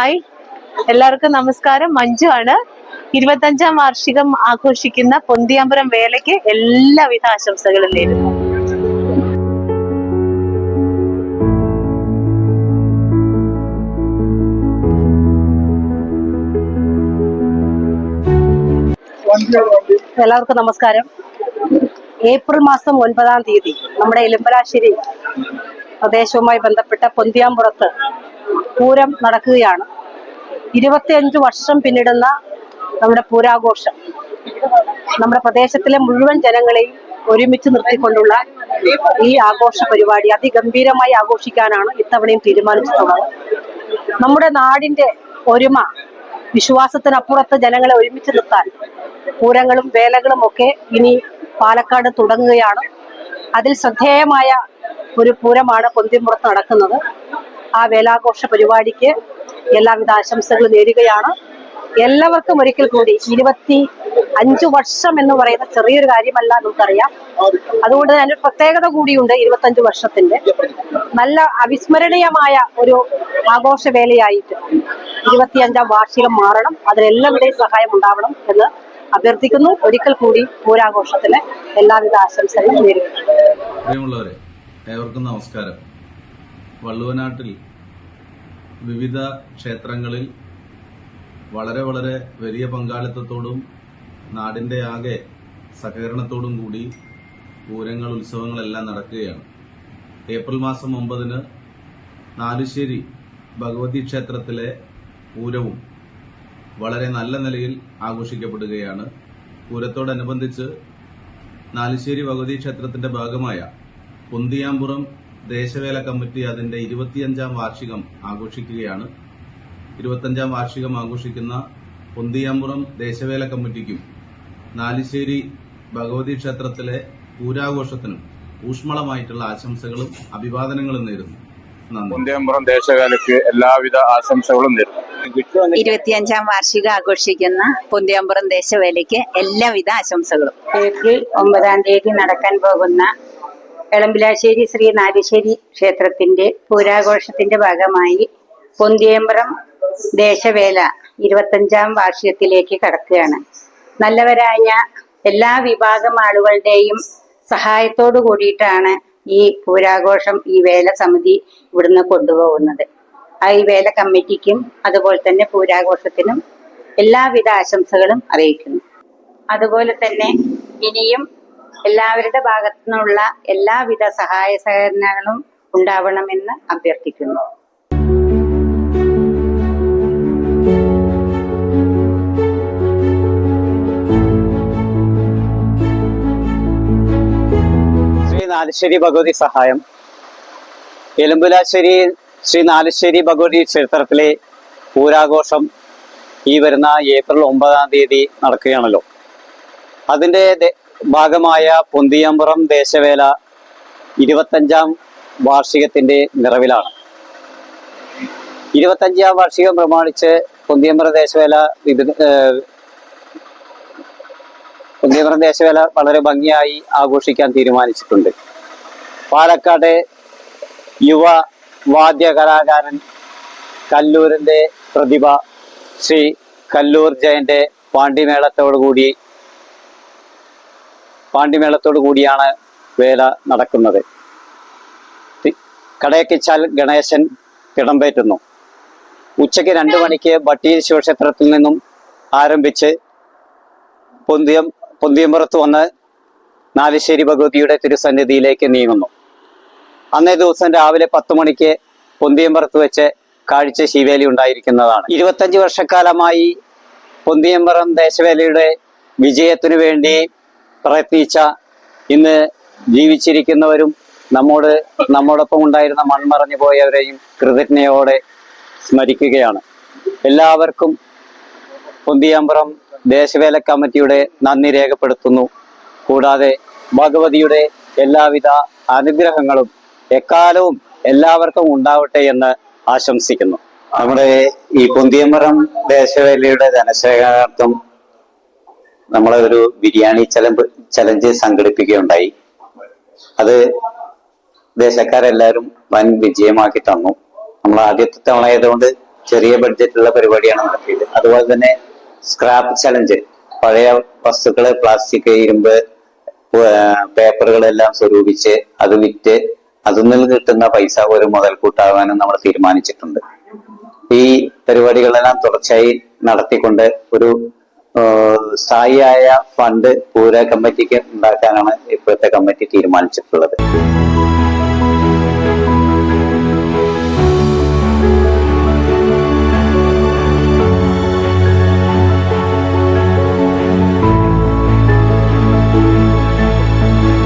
Hi. എല്ലാവർക്കും നമസ്കാരം. മഞ്ജു ആണ്. ഇരുപത്തഞ്ചാം വാർഷികം ആഘോഷിക്കുന്ന പൊന്തിയാമ്പുരം വേലയ്ക്ക് എല്ലാവിധ ആശംസകളും നേരുന്നു. എല്ലാവർക്കും നമസ്കാരം. ഏപ്രിൽ മാസം ഒൻപതാം തീയതി നമ്മുടെ എലുമ്പലാശ്ശേരി പ്രദേശവുമായി ബന്ധപ്പെട്ട പൊന്തിയാമ്പുറത്ത് പൂരം നടക്കുകയാണ്. ഇരുപത്തിയഞ്ച് വർഷം പിന്നിടുന്ന നമ്മുടെ പൂരാഘോഷം. നമ്മുടെ പ്രദേശത്തിലെ മുഴുവൻ ജനങ്ങളെയും ഒരുമിച്ച് നിർത്തിക്കൊണ്ടുള്ള ഈ ആഘോഷ പരിപാടി അതിഗംഭീരമായി ആഘോഷിക്കാനാണ് ഇത്തവണയും തീരുമാനിച്ചിട്ടുള്ളത്. നമ്മുടെ നാടിന്റെ ഒരുമ വിശ്വാസത്തിനപ്പുറത്ത് ജനങ്ങളെ ഒരുമിച്ച് നിർത്താൻ പൂരങ്ങളും വേലകളും ഒക്കെ ഇനി പാലക്കാട് തുടങ്ങുകയാണ്. അതിൽ ശ്രദ്ധേയമായ ഒരു പൂരമാണ് പൊന്തിമ്പുറത്ത് നടക്കുന്നത്. ആ വേലാഘോഷ പരിപാടിക്ക് എല്ലാവിധ ആശംസകളും നേരുകയാണ്. എല്ലാവർക്കും ഒരിക്കൽ കൂടി ഇരുപത്തി അഞ്ചു വർഷം എന്ന് പറയുന്ന ചെറിയൊരു കാര്യമല്ല നമുക്കറിയാം. അതുകൊണ്ട് തന്നെ ഒരു പ്രത്യേകത കൂടിയുണ്ട് ഇരുപത്തഞ്ചു വർഷത്തിന്റെ. നല്ല അവിസ്മരണീയമായ ഒരു ആഘോഷവേലയായിട്ട് ഇരുപത്തിയഞ്ചാം വാർഷികം മാറണം. അതിനെല്ലാവരുടെയും സഹായം ഉണ്ടാവണം എന്ന് അഭ്യർത്ഥിക്കുന്നു. ഒരിക്കൽ കൂടി പൂരാഘോഷത്തിന് എല്ലാവിധ ആശംസകളും പ്രിയമുള്ളവരെ ഏവർക്കും നമസ്കാരം. വള്ളുവനാട്ടിൽ വിവിധ ക്ഷേത്രങ്ങളിൽ വളരെ വളരെ വലിയ പങ്കാളിത്തത്തോടും നാടിന്റെ ആകെ സഹകരണത്തോടും കൂടി പൂരങ്ങൾ ഉത്സവങ്ങളെല്ലാം നടക്കുകയാണ്. ഏപ്രിൽ മാസം ഒമ്പതിന് നാലുശ്ശേരി ഭഗവതി ക്ഷേത്രത്തിലെ പൂരവും വളരെ നല്ല നിലയിൽ ആഘോഷിക്കപ്പെടുകയാണ്. പൂരത്തോടനുബന്ധിച്ച് നാലുശ്ശേരി ഭഗവതി ക്ഷേത്രത്തിന്റെ ഭാഗമായ പൊന്തിയാമ്പുറം ദേശവേല കമ്മിറ്റി അതിന്റെ ഇരുപത്തിയഞ്ചാം വാർഷികം ആഘോഷിക്കുകയാണ്. ഇരുപത്തിയഞ്ചാം വാർഷികം ആഘോഷിക്കുന്ന പൊന്തിയാമ്പുറം ദേശവേല കമ്മിറ്റിക്കും നാലിശ്ശേരി ഭഗവതി ക്ഷേത്രത്തിലെ പൂരാഘോഷത്തിനും ഊഷ്മളമായിട്ടുള്ള ആശംസകളും അഭിവാദനങ്ങളും നേരുന്നു. പൊന്തിയാമ്പുറം ദേശവേലയ്ക്ക് എല്ലാവിധ ആശംസകളും നേരുന്നു. ഇരുപത്തിയഞ്ചാം വാർഷിക ആഘോഷിക്കുന്ന പൊന്തിയാമ്പുറം ദേശവേലയ്ക്ക് എല്ലാവിധ ആശംസകളും. ഏപ്രിൽ ഒമ്പതാം തീയതി നടക്കാൻ പോകുന്ന എളമ്പിലാശ്ശേരി ശ്രീ നാരിശ്ശേരി ക്ഷേത്രത്തിന്റെ പൂരാഘോഷത്തിന്റെ ഭാഗമായി പൊന്തിയമ്പ്രം ദേശവേല ഇരുപത്തഞ്ചാം വാർഷികത്തിലേക്ക് കടക്കുകയാണ്. നല്ലവരായ എല്ലാ വിഭാഗം ആളുകളുടെയും സഹായത്തോടു കൂടിയിട്ടാണ് ഈ പൂരാഘോഷം ഈ വേല സമിതി ഇവിടുന്ന് കൊണ്ടുപോകുന്നത്. ഈ വേല കമ്മിറ്റിക്കും അതുപോലെ തന്നെ പൂരാഘോഷത്തിനും എല്ലാവിധ ആശംസകളും അറിയിക്കുന്നു. അതുപോലെ തന്നെ ഇനിയും എല്ലാവരുടെ ഭാഗത്തു നിന്നുള്ള എല്ലാവിധ സഹായ സഹകരണങ്ങളും ഉണ്ടാവണമെന്ന് അഭ്യർത്ഥിക്കുന്നു. ശ്രീ നാലുശ്ശേരി ഭഗവതി സഹായം. എലുമ്പുലാശ്ശേരി ശ്രീ നാലുശ്ശേരി ഭഗവതി ക്ഷേത്രത്തിലെ പൂരാഘോഷം ഈ വരുന്ന ഏപ്രിൽ ഒമ്പതാം തീയതി നടക്കുകയാണല്ലോ. അതിന്റെ ഭാഗമായ പൊന്തിയമ്പുറം ദേശവേല ഇരുപത്തഞ്ചാം വാർഷികത്തിന്റെ നിറവിലാണ്. ഇരുപത്തഞ്ചാം വാർഷികം പ്രമാണിച്ച് പൊന്തിയമ്പുറ ദേശവേല പൊന്തിയമ്പുറം ദേശവേല വളരെ ഭംഗിയായി ആഘോഷിക്കാൻ തീരുമാനിച്ചിട്ടുണ്ട്. പാലക്കാട് യുവ വാദ്യ കലാകാരൻ കല്ലൂരിന്റെ പ്രതിഭ ശ്രീ കല്ലൂർ ജയന്റെ പാണ്ടിമേളത്തോടു കൂടി പാണ്ടിമേളത്തോടു കൂടിയാണ് വേല നടക്കുന്നത്. കടയക്കിച്ചാൽ ഗണേശൻ തിടമ്പേറ്റുന്നു ഉച്ചയ്ക്ക് രണ്ട് മണിക്ക് ബട്ടിയിൽ ശിവക്ഷേത്രത്തിൽ നിന്നും ആരംഭിച്ച് പൊന്തിയം പൊന്തിയമ്പുറത്ത് വന്ന് നാലുശ്ശേരി ഭഗവതിയുടെ തിരുസന്നിധിയിലേക്ക് നീങ്ങുന്നു. അന്നേ ദിവസം രാവിലെ പത്ത് മണിക്ക് പൊന്തിയമ്പുറത്ത് വെച്ച് കാഴ്ച ശിവേലി ഉണ്ടായിരിക്കുന്നതാണ്. ഇരുപത്തഞ്ച് വർഷക്കാലമായി പൊന്തിയമ്പുറം ദേശവേലയുടെ വിജയത്തിനു വേണ്ടി പ്രയത്നിച്ച ഇന്ന് ജീവിച്ചിരിക്കുന്നവരും നമ്മോട് നമ്മോടൊപ്പം ഉണ്ടായിരുന്ന മൺമറഞ്ഞു പോയവരെയും കൃതജ്ഞയോടെ സ്മരിക്കുകയാണ്. എല്ലാവർക്കും പൊന്തിയാമ്പുറം ദേശവേല കമ്മിറ്റിയുടെ നന്ദി രേഖപ്പെടുത്തുന്നു. കൂടാതെ ഭഗവതിയുടെ എല്ലാവിധ അനുഗ്രഹങ്ങളും എക്കാലവും എല്ലാവർക്കും ഉണ്ടാവട്ടെ എന്ന് ആശംസിക്കുന്നു. നമ്മുടെ ഈ പൊന്തിയമ്പുറം ദേശവേലയുടെ ധനശേഖരണാർത്ഥം നമ്മളെ ഒരു ബിരിയാണി ചലമ്പ് ചലഞ്ച് സംഘടിപ്പിക്കുകയുണ്ടായി. അത് ദേശക്കാരെല്ലാവരും വൻ വിജയമാക്കി തന്നു. നമ്മൾ ആദ്യത്തെ തവണ ആയതുകൊണ്ട് ചെറിയ ബഡ്ജറ്റുള്ള പരിപാടിയാണ് നടത്തിയത്. അതുപോലെ തന്നെ സ്ക്രാപ്പ് ചലഞ്ച് പഴയ വസ്തുക്കൾ പ്ലാസ്റ്റിക് ഇരുമ്പ് പേപ്പറുകളെല്ലാം സ്വരൂപിച്ച് അത് വിറ്റ് അതിൽ നിന്ന് കിട്ടുന്ന പൈസ ഒരു മുതൽക്കൂട്ടാകാനും നമ്മൾ തീരുമാനിച്ചിട്ടുണ്ട്. ഈ പരിപാടികളെല്ലാം തുടർച്ചയായി നടത്തിക്കൊണ്ട് ഒരു സ്ഥായിയായ ഫണ്ട് പൂര കമ്മിറ്റിക്ക് ഉണ്ടാക്കാനാണ് ഇപ്പോഴത്തെ കമ്മിറ്റി തീരുമാനിച്ചിട്ടുള്ളത്.